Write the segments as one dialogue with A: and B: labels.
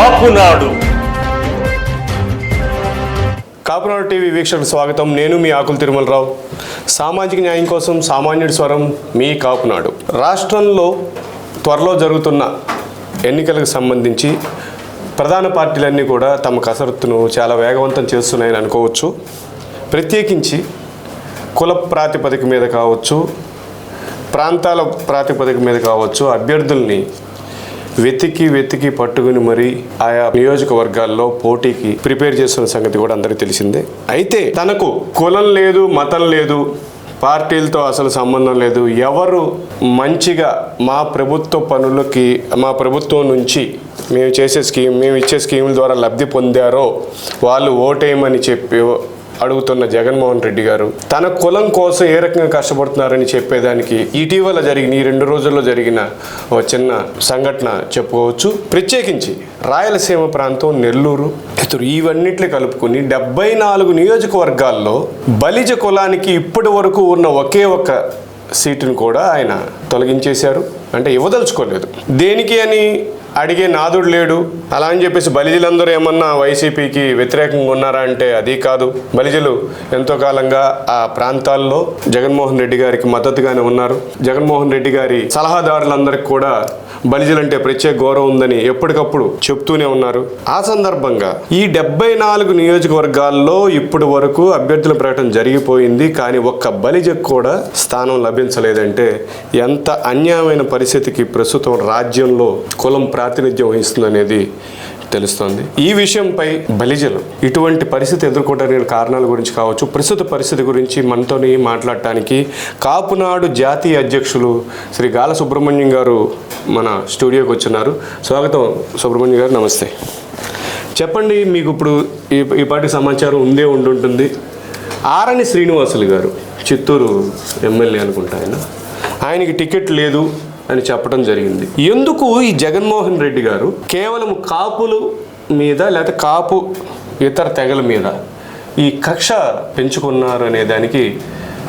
A: Kapunadu.
B: Kapunadu TV వీక్షణ స్వాగతం. నేను మీ ఆకుల తిరుమలరావు. సామాజిక న్యాయం కోసం సామాన్యుడి స్వరం మీ కాపునాడు. రాష్ట్రంలో త్వరలో జరుగుతున్న ఎన్నికలకు సంబంధించి ప్రధాన పార్టీలన్నీ కూడా తమ కసరత్తును చాలా వేగవంతం చేస్తున్నాయని అనుకోవచ్చు. ప్రత్యేకించి కుల ప్రాతిపదిక మీద కావచ్చు ప్రాంతాల ప్రాతిపదిక మీద కావచ్చు అభ్యర్థుల్ని వెతికి వెతికి పట్టుకుని మరి ఆయా నియోజకవర్గాల్లో పోటీకి ప్రిపేర్ చేస్తున్న సంగతి కూడా అందరికీ తెలిసిందే. అయితే తనకు కులం లేదు మతం లేదు పార్టీలతో అసలు సంబంధం లేదు. ఎవరు మంచిగా మా ప్రభుత్వ పనులకి మా ప్రభుత్వం నుంచి మేము చేసే స్కీమ్ మేము ఇచ్చే స్కీముల ద్వారా లబ్ధి పొందారో వాళ్ళు ఓటేయమని చెప్పి అడుగుతున్న జగన్మోహన్ రెడ్డి గారు తన కులం కోసం ఏ రకంగా కష్టపడుతున్నారని చెప్పేదానికి ఇటీవల జరిగిన ఈ రెండు రోజుల్లో జరిగిన ఒక చిన్న సంఘటన చెప్పుకోవచ్చు. ప్రత్యేకించి రాయలసీమ ప్రాంతం నెల్లూరు ఇతరు ఇవన్నిట్లు కలుపుకుని డెబ్బై నాలుగు నియోజకవర్గాల్లో బలిజ కులానికి ఇప్పటి వరకు ఉన్న ఒకే ఒక్క సీటును కూడా ఆయన తొలగించేశారు. అంటే ఇవ్వదలుచుకోలేదు. దేనికి అని అడిగే నాదుడు లేడు. అలా అని చెప్పేసి బలిజలందరూ ఏమన్నా వైసీపీకి వ్యతిరేకంగా ఉన్నారా అంటే అది కాదు. బలిజలు ఎంతో కాలంగా ఆ ప్రాంతాల్లో జగన్మోహన్ రెడ్డి గారికి మద్దతుగానే ఉన్నారు. జగన్మోహన్ రెడ్డి గారి సలహాదారులందరికీ కూడా బలిజలంటే ప్రత్యేక గౌరవం ఉందని ఎప్పటికప్పుడు చెప్తూనే ఉన్నారు. ఆ సందర్భంగా ఈ డెబ్బై నాలుగు నియోజకవర్గాల్లో ఇప్పటి వరకు అభ్యర్థుల ప్రకటన జరిగిపోయింది. కానీ ఒక్క బలిజకు కూడా స్థానం లభించలేదంటే ఎంత అన్యాయమైన పరిస్థితికి ప్రస్తుతం రాజ్యంలో కులం ప్రాతినిధ్యం వహిస్తుందనేది తెలుస్తోంది. ఈ విషయంపై బలిజలు ఇటువంటి పరిస్థితి ఎదుర్కోవడానికి కారణాల గురించి కావచ్చు ప్రస్తుత పరిస్థితి గురించి మనతోని మాట్లాడటానికి కాపునాడు జాతీయ అధ్యక్షులు శ్రీ గాల సుబ్రహ్మణ్యం గారు మన స్టూడియోకి వచ్చినారు స్వాగతం సుబ్రహ్మణ్యం గారు నమస్తే. చెప్పండి మీకు ఇప్పుడు ఈ ఈ పాటి సమాచారం ఉందే ఉండుంటుంది. ఆరని శ్రీనివాసులు గారు చిత్తూరు ఎమ్మెల్యే అనుకుంటా ఆయన. ఆయనకి టికెట్ లేదు. అని చెప్పడం జరిగింది. ఎందుకు ఈ జగన్మోహన్ రెడ్డి గారు కేవలం కాపులు మీద లేకపోతే కాపు ఇతర తెగల మీద ఈ కక్ష పెంచుకున్నారు అనే దానికి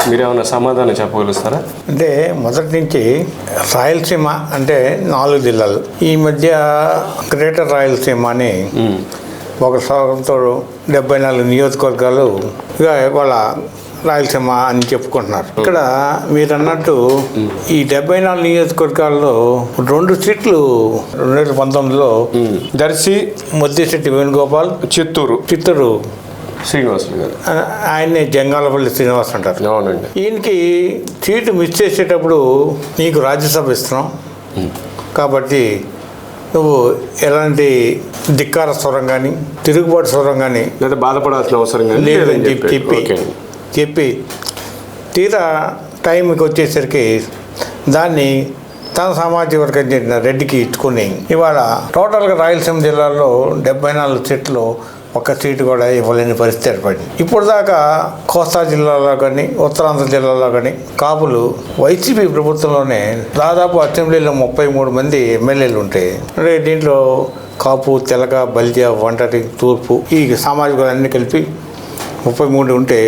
B: మీరేమైనా సమాధానం చెప్పగలుగుతారా?
C: అంటే మొదటి నుంచి రాయలసీమ అంటే నాలుగు జిల్లాలు. ఈ మధ్య గ్రేటర్ రాయలసీమ అని ఒక సగంతో డెబ్బై నాలుగు నియోజకవర్గాలు ఇక వాళ్ళ రాయలసీమ అని చెప్పుకుంటున్నారు. ఇక్కడ మీరు అన్నట్టు ఈ డెబ్బై నాలుగు నియోజకవర్గాల్లో రెండు సీట్లు రెండు వేల పంతొమ్మిదిలో
B: దర్శి
C: ముద్దిశెట్టి వేణుగోపాల్
B: చిత్తూరు.
C: చిత్తూరు.
B: శ్రీనివాసులు గారు.
C: ఆయన్నే జంగాలపల్లి శ్రీనివాస్ అంటారు.
B: అవునండి.
C: ఈయనకి సీటు మిస్ చేసేటప్పుడు నీకు రాజ్యసభ ఇస్తున్నాం. కాబట్టి నువ్వు ఎలాంటి ధిక్కార స్వరం కానీ తిరుగుబాటు స్వరం కానీ
B: లేదా బాధపడాల్సిన అవసరం కానీ
C: లేదని చెప్పి. చెప్పి తీరా టైంకి వచ్చేసరికి దాన్ని తన సామాజిక వర్గం చెందిన రెడ్డికి ఇచ్చుకుని ఇవాళ టోటల్గా రాయలసీమ జిల్లాలో డెబ్బై నాలుగు సీట్లు ఒక్క సీటు కూడా ఇవ్వలేని పరిస్థితి ఏర్పడింది. ఇప్పుడు దాకా కోస్తా జిల్లాలో కానీ ఉత్తరాంధ్ర జిల్లాలో కానీ కాపులు వైసీపీ ప్రభుత్వంలోనే దాదాపు అసెంబ్లీలో ముప్పై మూడు మంది ఎమ్మెల్యేలు ఉంటాయి అంటే దీంట్లో కాపు తెలగ బల్జ ఒంటరి తూర్పు ఈ సామాజిక అన్ని కలిపి ముప్పై మూడు ఉంటే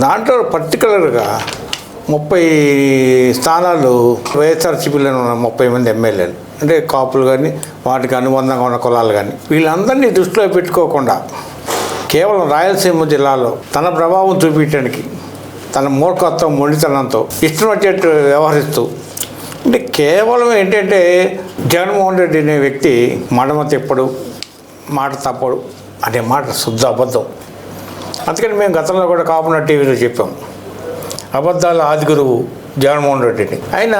C: దాంట్లో పర్టికులర్గా ముప్పై స్థానాలు వైఎస్ఆర్సీపీలో ఉన్న ముప్పై మంది ఎమ్మెల్యేలు. అంటే కాపులు కానీ వాటికి అనుబంధంగా ఉన్న కులాలు కానీ వీళ్ళందరినీ దృష్టిలో పెట్టుకోకుండా కేవలం రాయలసీమ జిల్లాలో తన ప్రభావం చూపించడానికి తన మూర్ఖత్వం మొండితనంతో ఇష్టం వచ్చేట్టు వ్యవహరిస్తూ అంటే కేవలం ఏంటంటే జగన్మోహన్ రెడ్డి అనే వ్యక్తి మడమ తిప్పడు మాట తప్పడు అనే మాట శుద్ధ అబద్ధం. అందుకని మేము గతంలో కూడా కాపున టీవీలో చెప్పాం. అబద్ధాల ఆదిగురువు జగన్మోహన్ రెడ్డిని. ఆయన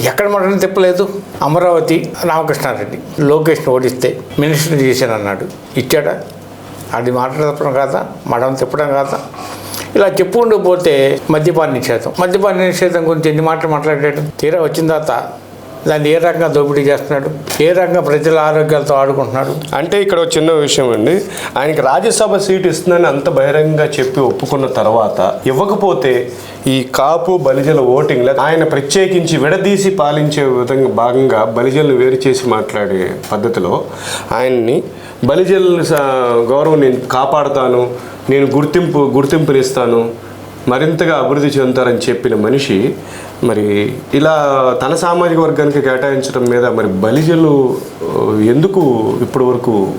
C: ఎక్కడ మటన్ తిప్పలేదు. అమరావతి రామకృష్ణారెడ్డి లోకేష్ని ఓడిస్తే మినిస్టర్ చేశాను అన్నాడు ఇచ్చాడా? అది మాట తప్పడం కాదా? మడం తిప్పడం కాదా? ఇలా చెప్పుకుంటూ పోతే మద్యపాన నిషేధం. మద్యపాన నిషేధం గురించి ఎన్ని మాటలు మాట్లాడేటం తీరా వచ్చిన తర్వాత దాన్ని ఏ రకంగా దోపిడీ చేస్తున్నాడు? ఏ రకంగా ప్రజల ఆరోగ్యాలతో ఆడుకుంటున్నాడు?
B: అంటే ఇక్కడ చిన్న విషయం అండి. ఆయనకి రాజ్యసభ సీట్ ఇస్తుందని అంత బహిరంగంగా చెప్పి ఒప్పుకున్న తర్వాత ఇవ్వకపోతే ఈ కాపు బలిజల ఓటింగ్ ఆయన ప్రత్యేకించి విడదీసి పాలించే విధంగా భాగంగా బలిజలను వేరు చేసి మాట్లాడే పద్ధతిలో ఆయన్ని బలిజల స- గౌరవం నేను కాపాడుతాను నేను గుర్తింపు గుర్తింపునిస్తాను మరింతగా అభివృద్ధి చెందుతారని చెప్పిన మనిషి మరి ఇలా తన సామాజిక వర్గానికి కేటాయించడం మీద మరి బలిజలు ఎందుకు ఇప్పటి వరకు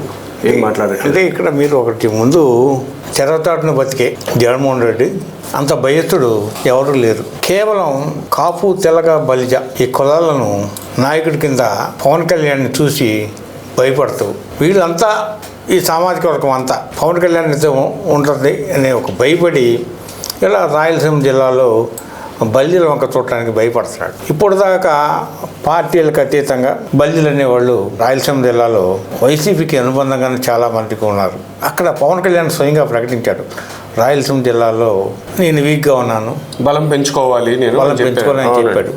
B: ఏం మాట్లాడారు
C: అంటే ఇక్కడ మీరు ఒకటి ముందు తెరవతాటును బతికే జగన్మోహన్ రెడ్డి అంత భయత్తుడు ఎవరు లేరు. కేవలం కాపు తెల్లగ బలిజ ఈ కులాలను నాయకుడి కింద పవన్ కళ్యాణ్ని చూసి భయపడుతూ వీళ్ళంతా ఈ సామాజిక వర్గం అంతా పవన్ కళ్యాణ్ ఉంటుంది అనే ఒక భయపడి ఇలా రాయలసీమ జిల్లాలో బల్లీల వంక చూడటానికి భయపడుతున్నాడు. ఇప్పుడు దాకా పార్టీలకు అతీతంగా బల్లీలు అనేవాళ్ళు రాయలసీమ జిల్లాలో వైసీపీకి అనుబంధంగానే చాలా మందికి ఉన్నారు. అక్కడ పవన్ కళ్యాణ్ స్వయంగా ప్రకటించాడు. రాయలసీమ జిల్లాలో నేను వీక్గా ఉన్నాను.
B: బలం పెంచుకోవాలి నేను చెప్పాను.
C: పెంచుకోవాలని. చెప్పాడు.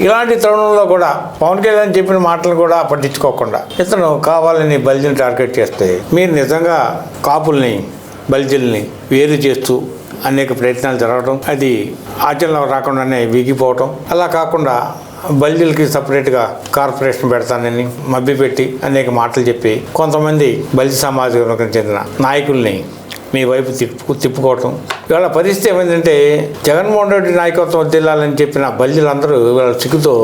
C: ఇలాంటి తరుణంలో కూడా పవన్ కళ్యాణ్ చెప్పిన మాటలు కూడా పట్టించుకోకుండా ఇతను కావాలని బల్జీని టార్గెట్ చేస్తే మీరు నిజంగా కాపుల్ని బల్జీల్ని వేరు చేస్తూ అనేక ప్రయత్నాలు జరగడం అది ఆచరణలో రాకుండానే వీగిపోవటం. అలా కాకుండా బల్జీలకి సపరేట్గా కార్పొరేషన్ పెడతానని మభ్యపెట్టి అనేక మాటలు చెప్పి కొంతమంది బల్జీ సామాజిక వర్గం చెందిన నాయకుల్ని మీ వైపు తిప్పు తిప్పుకోవటం. ఇవాళ పరిస్థితి ఏమైందంటే జగన్మోహన్ రెడ్డి నాయకత్వం వదిలాలని చెప్పిన బల్జీలందరూ ఇవాళ చిక్కుతో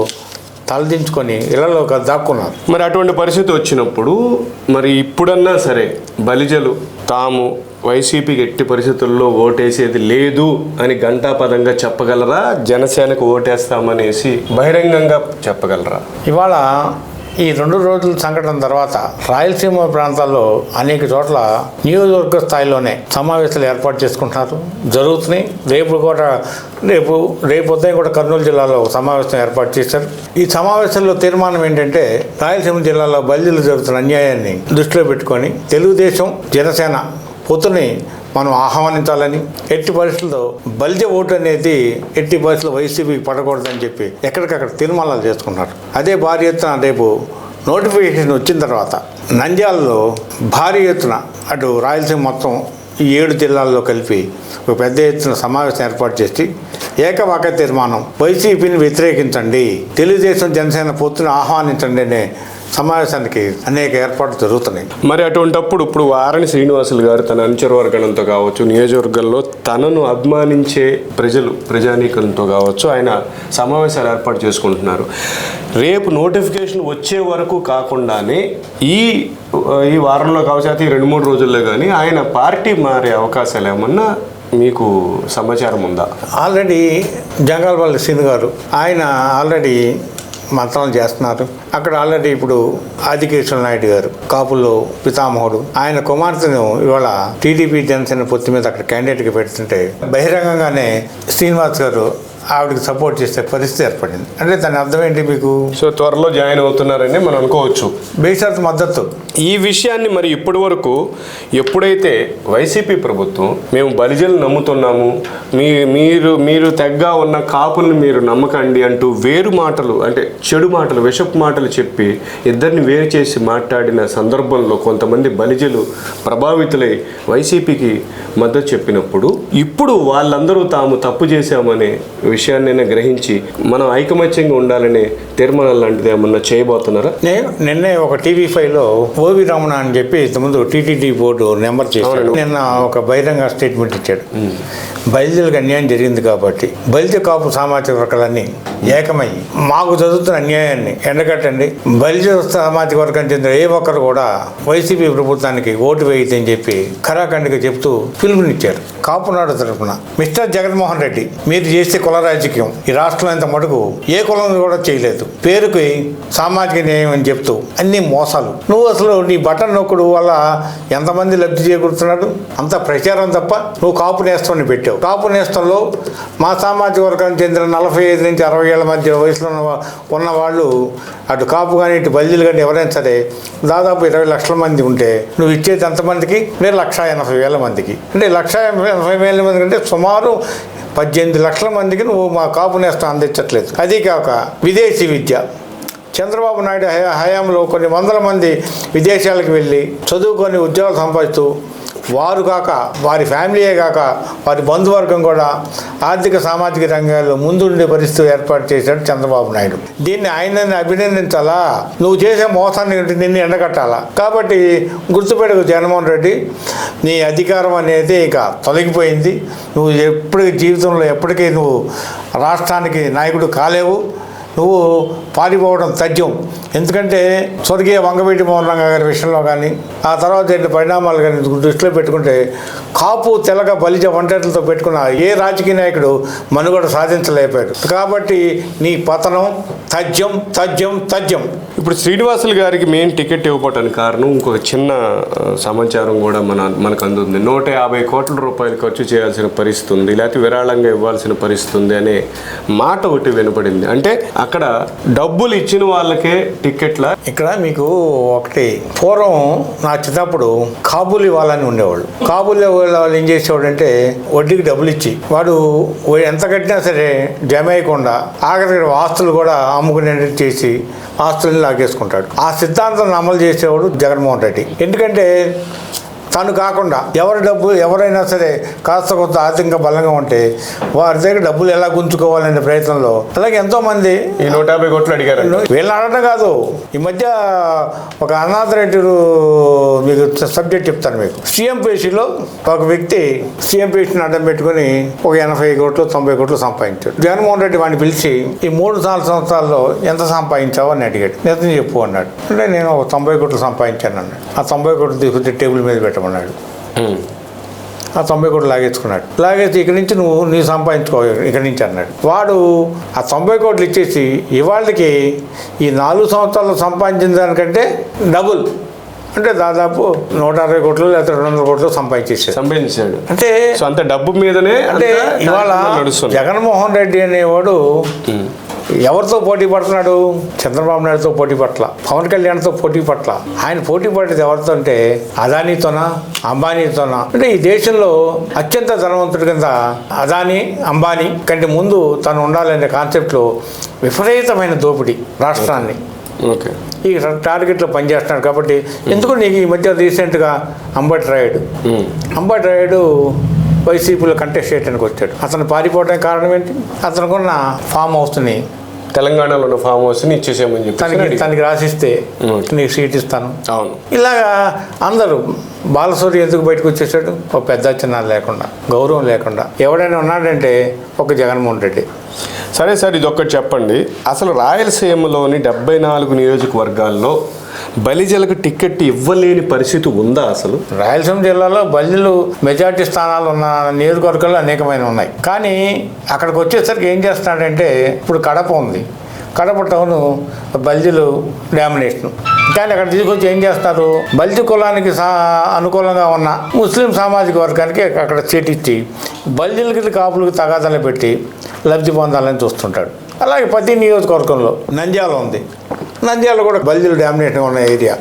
C: తలదించుకొని ఇళ్ళలో దాక్కున్నారు.
B: మరి అటువంటి పరిస్థితి వచ్చినప్పుడు మరి ఇప్పుడన్నా సరే బలిజలు తాము వైసీపీకి ఎట్టి పరిస్థితుల్లో ఓటేసేది లేదు అని ఘంటాపదంగా చెప్పగలరా? జనసేనకు ఓటేస్తామనేసి బహిరంగంగా చెప్పగలరా?
C: ఇవాళ ఈ రెండు రోజుల సంఘటన తర్వాత రాయలసీమ ప్రాంతాల్లో అనేక చోట్ల నియోజకవర్గ స్థాయిలోనే సమావేశాలు ఏర్పాటు చేసుకుంటున్నారు. జరుగుతున్నాయి. రేపు కూడా రేపు రేపు ఉదయం కూడా కర్నూలు జిల్లాలో ఒక సమావేశం ఏర్పాటు చేశారు. ఈ సమావేశంలో తీర్మానం ఏంటంటే రాయలసీమ జిల్లాలో బల్లీలు జరుగుతున్న అన్యాయాన్ని దృష్టిలో పెట్టుకొని తెలుగుదేశం జనసేన పొత్తుని మనం ఆహ్వానించాలని. ఎట్టి పరిస్థితుల్లో బలిజ ఓటు అనేది ఎట్టి పరిస్థితుల్లో వైసీపీకి పడకూడదని చెప్పి ఎక్కడికక్కడ తీర్మానాలు చేసుకున్నారు అదే భారీ ఎత్తున రేపు నోటిఫికేషన్ వచ్చిన తర్వాత నంద్యాలలో భారీ ఎత్తున అటు రాయలసీమ మొత్తం ఈ ఏడు జిల్లాల్లో కలిపి ఒక పెద్ద ఎత్తున సమావేశం ఏర్పాటు చేసి ఏకవాక తీర్మానం వైసీపీని వ్యతిరేకించండి తెలుగుదేశం జనసేన పొత్తును ఆహ్వానించండి అనే సమావేశానికి అనేక ఏర్పాట్లు జరుగుతున్నాయి.
B: మరి అటువంటప్పుడు ఇప్పుడు వారణి శ్రీనివాసులు గారు తన అనుచర వర్గంతో కావచ్చు నియోజకవర్గంలో తనను అభిమానించే ప్రజలు ప్రజానీకంతో కావచ్చు ఆయన సమావేశాలు ఏర్పాటు చేసుకుంటున్నారు. రేపు నోటిఫికేషన్ వచ్చే వరకు కాకుండానే ఈ ఈ వారంలో కావచ్చు రెండు మూడు రోజుల్లో కానీ ఆయన పార్టీ మారే అవకాశాలు ఏమన్నా మీకు సమాచారం ఉందా?
C: ఆల్రెడీ జంగాలపల్లి శ్రీను గారు ఆయన ఆల్రెడీ మంత్రాలు చేస్తున్నారు. అక్కడ ఆల్రెడీ ఇప్పుడు ఆదికేశ్వర నాయుడు గారు కాపుల్లో పితామహుడు ఆయన కుమార్తెను ఇవాళ టీడీపీ జనసేన పొత్తు మీద అక్కడ క్యాండిడేట్గా పెడుతుంటే బహిరంగంగానే శ్రీనివాస్ గారు ఆవిడకి సపోర్ట్ చేసే పరిస్థితి ఏర్పడింది. అంటే దాని అర్థం ఏంటి మీకు?
B: సో త్వరలో జాయిన్ అవుతున్నారని మనం అనుకోవచ్చు.
C: బేషరత్ మద్దతు.
B: ఈ విషయాన్ని మరి ఇప్పటి వరకు ఎప్పుడైతే వైసీపీ ప్రభుత్వం మేము బలిజలు నమ్ముతున్నాము మీ మీరు మీరు తెగ్గా ఉన్న కాపుల్ని మీరు నమ్మకండి అంటూ వేరు మాటలు అంటే చెడు మాటలు విషపు మాటలు చెప్పి ఇద్దరిని వేరు చేసి మాట్లాడిన సందర్భంలో కొంతమంది బలిజలు ప్రభావితులై వైసీపీకి మద్దతు చెప్పినప్పుడు ఇప్పుడు వాళ్ళందరూ తాము తప్పు చేశామనే విషయాన్నైనా గ్రహించి మనం ఐకమత్యంగా ఉండాలనే తీర్మానం లాంటిది ఏమన్నా చేయబోతున్నారా?
C: నేను నిన్నే ఒక టీవీ ఫైవ్లో ఓవి రమణ అని చెప్పి ఇంతకుముందు టీటీడీ బోర్డు నెంబర్ చేశాడు. నిన్న ఒక బహిరంగ స్టేట్మెంట్ ఇచ్చాడు. బయలుదేరికి అన్యాయం జరిగింది కాబట్టి బలిజ కాపు సామాజిక వర్గాలన్నీ ఏకమై మాకు జరుగుతున్న అన్యాయాన్ని ఎండగట్టండి. బలిజ సామాజిక వర్గం చెందిన ఏ ఒక్కరు కూడా వైసీపీ ప్రభుత్వానికి ఓటు వేయదని చెప్పి ఖరాఖండిగా చెప్తూ పిలుపునిచ్చారు. కాపునాడు తరఫున మిస్టర్ జగన్మోహన్ రెడ్డి మీరు చేసే కుల రాజకీయం ఈ రాష్ట్రం ఇంత మటుకు ఏ కులం కూడా చేయలేదు. పేరుకి సామాజిక న్యాయం అని చెప్తూ అన్ని మోసాలు. నువ్వు అసలు నీ బటన్ నొక్కుడు వల్ల ఎంతమంది లబ్ధి చేకూరుతున్నాడు అంత ప్రచారం తప్ప నువ్వు కాపు నేస్తాన్ని పెట్టావు. కాపు నేస్తంలో మా సామాజిక వర్గానికి చెందిన నలభై ఐదు నుంచి అరవై ఏళ్ళ మధ్య వయసులో ఉన్న ఉన్న వాళ్ళు అటు కాపు కానీ ఇటు బల్జీలు కానీ ఎవరైనా సరే దాదాపు ఇరవై లక్షల మంది ఉంటే నువ్వు ఇచ్చేది ఎంతమందికి? మీరు లక్ష ఎనభై వేల మందికి. అంటే లక్ష ఎనభై వేల మంది అంటే సుమారు పద్దెనిమిది లక్షల మందికి నువ్వు మా కాపు నేస్తం అందించట్లేదు. అది కాక విదేశీ విద్య. చంద్రబాబు నాయుడు హయా హయాంలో కొన్ని వందల మంది విదేశాలకు వెళ్ళి చదువుకొని ఉద్యోగాలు సంపాదిస్తూ వారు కాక వారి ఫ్యామిలీయే కాక వారి బంధువర్గం కూడా ఆర్థిక సామాజిక రంగాల్లో ముందుండే పరిస్థితి ఏర్పాటు చేశాడు చంద్రబాబు నాయుడు. దీన్ని ఆయనని అభినందించాలా? నువ్వు చేసే మోసాన్ని నిన్ను ఎండగట్టాలా? కాబట్టి గుర్తుపెట్టుకు జగన్మోహన్ రెడ్డి నీ అధికారం అనేది ఇక తొలగిపోయింది. నువ్వు ఎప్పటికీ జీవితంలో ఎప్పటికీ నువ్వు రాష్ట్రానికి నాయకుడు కాలేవు. నువ్వు పారిపోవడం తథ్యం. ఎందుకంటే స్వర్గీయ వంగవీటి మోహన్ రంగ గారి విషయంలో కానీ ఆ తర్వాత జరిగిన పరిణామాలు కానీ దృష్టిలో పెట్టుకుంటే కాపు తెలగ బలిజ వంటలతో పెట్టుకున్న ఏ రాజకీయ నాయకుడు మనుగడ సాధించలేకపోయాడు. కాబట్టి నీ పతనం తథ్యం తథ్యం తథ్యం.
B: ఇప్పుడు శ్రీనివాసులు గారికి మెయిన్ టికెట్ ఇవ్వకపోవడానికి కారణం ఇంకొక చిన్న సమాచారం కూడా మన మనకు అందుంది. నూట యాభై కోట్ల రూపాయలు ఖర్చు చేయాల్సిన పరిస్థితి ఉంది లేకపోతే విరాళంగా ఇవ్వాల్సిన పరిస్థితి ఉంది అనే మాట ఒకటి వినపడింది అంటే అక్కడ డబ్బులు ఇచ్చిన వాళ్ళకే టికెట్ల
C: ఇక్కడ మీకు ఒకటి పూర్వం నా చిన్నప్పుడు కాబూలి ఇవ్వాలని ఉండేవాళ్ళు. కాబూల్ వాళ్ళు ఏం చేసేవాడంటే వడ్డీకి డబ్బులు ఇచ్చి వాడు ఎంత కట్టినా సరే జమ అయ్యకుండా ఆఖరికి ఆస్తులు కూడా అమ్ముకునేటట్టు చేసి ఆస్తులను లాగేసుకుంటాడు ఆ సిద్ధాంతం అమలు చేసేవాడు జగన్మోహన్ రెడ్డి. ఎందుకంటే తను కాకుండా ఎవరి డబ్బు ఎవరైనా సరే కాస్త కొంత ఆర్థికంగా బలంగా ఉంటే వారి దగ్గర డబ్బులు ఎలా గుంజుకోవాలనే ప్రయత్నంలో అలాగే ఎంతోమంది
B: ఈ నూట యాభై కోట్లు అడిగారు
C: వీళ్ళని అడగడం కాదు. ఈ మధ్య ఒక అనాథ రెడ్డి మీకు సబ్జెక్ట్ చెప్తాను మీకు. సీఎం పేషీలో ఒక వ్యక్తి సీఎం పేషీని అడ్డం పెట్టుకుని ఒక ఎనభై కోట్లు తొంభై కోట్లు సంపాదించాడు. జగన్మోహన్ రెడ్డి వాడిని పిలిచి ఈ మూడు నాలుగు సంవత్సరాల్లో ఎంత సంపాదించావు? అని అడిగాడు. నిజం చెప్పు అన్నాడు. అంటే నేను ఒక తొంభై కోట్లు సంపాదించాను అన్నాడు. ఆ తొంభై కోట్లు తీసుకొచ్చి టేబుల్ మీద పెట్టమన్నాడు. ఆ తొంభై కోట్లు లాగేసుకున్నాడు. లాగేసి ఇక్కడి నుంచి నువ్వు నీ సంపాదించుకో ఇక్కడి నుంచి అన్నాడు. వాడు ఆ తొంభై కోట్లు ఇచ్చేసి ఇవాళకి ఈ నాలుగు సంవత్సరాలు సంపాదించిన దానికంటే డబుల్. అంటే దాదాపు నూట అరవై కోట్లు లేకపోతే రెండు వందల కోట్లు సంపాదించేసాడు
B: సంపాదించాడు
C: అంటే
B: అంత డబ్బు మీదనే
C: అంటే ఇవాళ జగన్మోహన్ రెడ్డి అనేవాడు ఎవరితో పోటీ పడుతున్నాడు? చంద్రబాబు నాయుడుతో పోటీ పట్ల పవన్ కళ్యాణ్తో పోటీ పట్ల. ఆయన పోటీ పడేది ఎవరితో అంటే అదానీతోనా అంబానీతోనా? అంటే ఈ దేశంలో అత్యంత ధనవంతుడి కింద అదానీ అంబానీ కంటే ముందు తను ఉండాలనే కాన్సెప్ట్లో విపరీతమైన దోపిడీ రాష్ట్రాన్ని.
B: ఓకే.
C: ఈ టార్గెట్లో పనిచేస్తున్నాడు కాబట్టి ఎందుకు నీకు ఈ మధ్య రీసెంట్గా అంబటి రాయుడు. అంబటి రాయుడు వైసీపీలో కంటెస్ట్ చేయడానికి వచ్చాడు. అతను పారిపోవడానికి కారణం ఏంటి? అతనుకున్న ఫామ్ హౌస్ని
B: తెలంగాణలో ఉన్న ఫామ్ హౌస్ని ఇచ్చేసేయమని చెప్పి
C: తనకి తనకి రాసిస్తే. నీకు సీట్ ఇస్తాను.
B: అవును.
C: ఇలాగా అందరూ బాలసూరి ఎందుకు బయటకు వచ్చేసాడు? ఒక పెద్ద చిన్న లేకుండా గౌరవం లేకుండా. ఎవడైనా ఉన్నాడంటే ఒక జగన్మోహన్ రెడ్డి.
B: సరే సార్ ఇది ఒక్కటి చెప్పండి. అసలు రాయలసీమలోని డెబ్బై నాలుగు నియోజకవర్గాల్లో బలిజలకు టికెట్ ఇవ్వలేని పరిస్థితి ఉందా అసలు?
C: రాయలసీమ జిల్లాలో బలిజలు మెజార్టీ స్థానాలు ఉన్న నియోజకవర్గాలు అనేకమైన ఉన్నాయి. కానీ అక్కడికి వచ్చేసరికి ఏం చేస్తున్నాడంటే ఇప్పుడు కడప ఉంది. కడప టౌన్ బల్జీలు డామినేషన్. కానీ అక్కడ తీసుకొచ్చి ఏం చేస్తారు? బల్జీ కులానికి సా అనుకూలంగా ఉన్న ముస్లిం సామాజిక వర్గానికి అక్కడ సీట్ ఇచ్చి బల్జీలకి కాపులకి తగాదాలు పెట్టి లబ్ధి పొందాలని చూస్తుంటాడు. అలాగే ప్రతి నియోజకవర్గంలో నంద్యాల ఉంది. నంద్యాల కూడా బల్జీలు డామినేషన్ ఉన్న ఏరియా.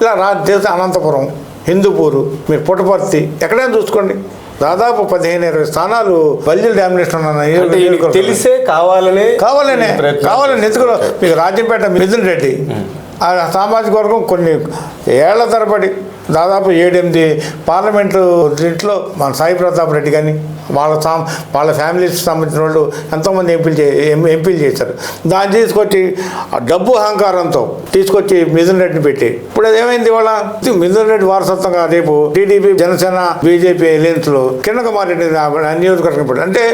C: ఇలా రా అనంతపురం హిందూపూరు మీరు పుట్టపర్తి ఎక్కడైనా చూసుకోండి. దాదాపు పదిహేను ఇరవై స్థానాలు బల్జీలు డామినేషన్ ఉన్న
B: అంటే ఈయనకి
C: నియోజకవర్గాలు.
B: తెలిసే కావాలనే
C: కావాలనే కావాలని ఎందుకు మీకు రాజ్యంపేట మిథున్ రెడ్డి ఆ సామాజిక వర్గం కొన్ని ఏళ్ళ తరబడి దాదాపు ఏడెనిమిది పార్లమెంటు దీంట్లో మన సాయి ప్రతాప్ రెడ్డి కానీ వాళ్ళ సా వాళ్ళ ఫ్యామిలీకి సంబంధించిన వాళ్ళు ఎంతోమంది ఎంపీలు చే ఎంపీలు చేశారు. దాన్ని తీసుకొచ్చి డబ్బు అహంకారంతో తీసుకొచ్చి మిథున్ రెడ్డిని పెట్టి ఇప్పుడు అది ఏమైంది వాళ్ళ మిథున్ రెడ్డి వారసత్వంగా రేపు టీడీపీ జనసేన బీజేపీ ఎలియన్స్లో కింద కుమార్ రెడ్డి నియోజకవర్గం పెట్టారు అంటే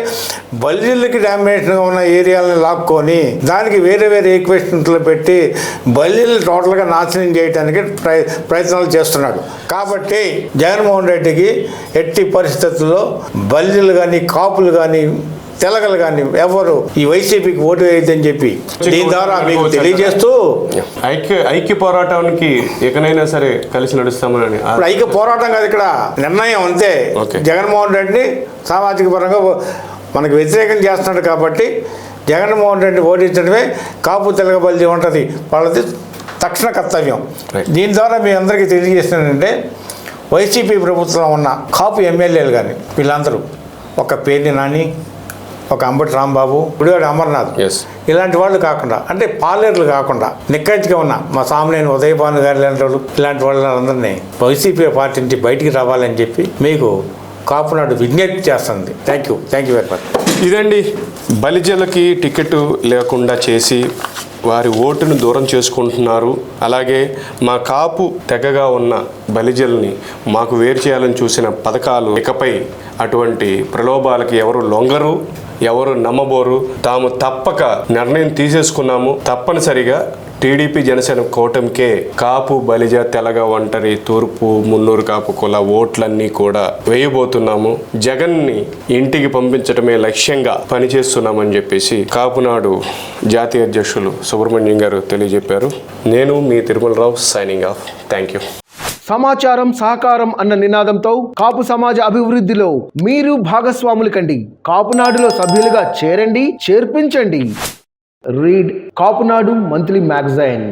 C: బల్జీలకి డామినేషన్గా ఉన్న ఏరియాలను లాక్కొని దానికి వేరే వేరే ఈక్వేషన్స్లో పెట్టి బల్జీలు టోటల్గా నాశనం చేయడానికి ప్రయత్నాలు చేస్తున్నాడు. కాబట్టి జగన్మోహన్ రెడ్డికి ఎట్టి పరిస్థితుల్లో బల్జీలు కానీ కాపులు కానీ తెలగలు కానీ ఎవరు ఈ వైసీపీకి ఓటు వేయద్దని చెప్పి దీని ద్వారా మీకు తెలియజేస్తూ
B: ఐక్య ఐక్య పోరాటానికి ఎకనైనా సరే కలిసి నడుస్తామని
C: ఇప్పుడు ఐక్య పోరాటం కాదు ఇక్కడ. నిర్ణయం అంతే. జగన్మోహన్ రెడ్డిని సామాజిక పరంగా మనకు వ్యతిరేకం చేస్తున్నాడు కాబట్టి జగన్మోహన్ రెడ్డి ఓడించడమే కాపు తెలగబల్లి ఉంటుంది. వాళ్ళది తక్షణ కర్తవ్యం. దీని ద్వారా మీ అందరికీ తెలియజేస్తున్నానంటే వైసీపీ ప్రభుత్వంలో ఉన్న కాపు ఎమ్మెల్యేలు కానీ వీళ్ళందరూ ఒక పేర్ని నాని ఒక అంబటి రాంబాబు గుడివాడ అమర్నాథ్
B: ఎస్
C: ఇలాంటి వాళ్ళు కాకుండా అంటే పాలేర్లు కాకుండా నిక్కచ్చిగా ఉన్న మా సామినేని ఉదయభాను గారు ఇలాంటి వాళ్ళు ఇలాంటి వాళ్ళందరినీ వైసీపీ పార్టీ నుంచి బయటికి రావాలని చెప్పి మీకు కాపునాడు విజ్ఞప్తి చేస్తుంది. Thank you thank you very much
B: ఇదండి బలిజలకి టికెట్ లేకుండా చేసి వారి ఓటును దూరం చేసుకుంటున్నారు. అలాగే మా కాపు తెగగా ఉన్న బలిజల్ని మాకు వేరు చేయాలని చూసిన పథకాలు ఇకపై అటువంటి ప్రలోభాలకి ఎవరు లొంగరు ఎవరు నమ్మబోరు. తాము తప్పక నిర్ణయం తీసేసుకున్నాము. తప్పనిసరిగా టీడీపీ జనసేన కూటమికే కాపు బలిజ తెలగ ఒంటరి తూర్పు మున్నూరు కాపు కుల ఓట్లన్నీ కూడా వేయబోతున్నాము. జగన్ని ఇంటికి పంపించడమే లక్ష్యంగా పనిచేస్తున్నామని చెప్పేసి కాపునాడు జాతీయ అధ్యక్షులు సుబ్రహ్మణ్యం గారు తెలియజెప్పారు. నేను మీ Tirumalarao signing off thank you
A: సమాచారం సహకారం అన్న నినాదంతో కాపు సమాజ అభివృద్ధిలో మీరు భాగస్వాములు కండి. కాపునాడులో సభ్యులుగా చేరండి చేర్పించండి. Read Kapunadu monthly magazine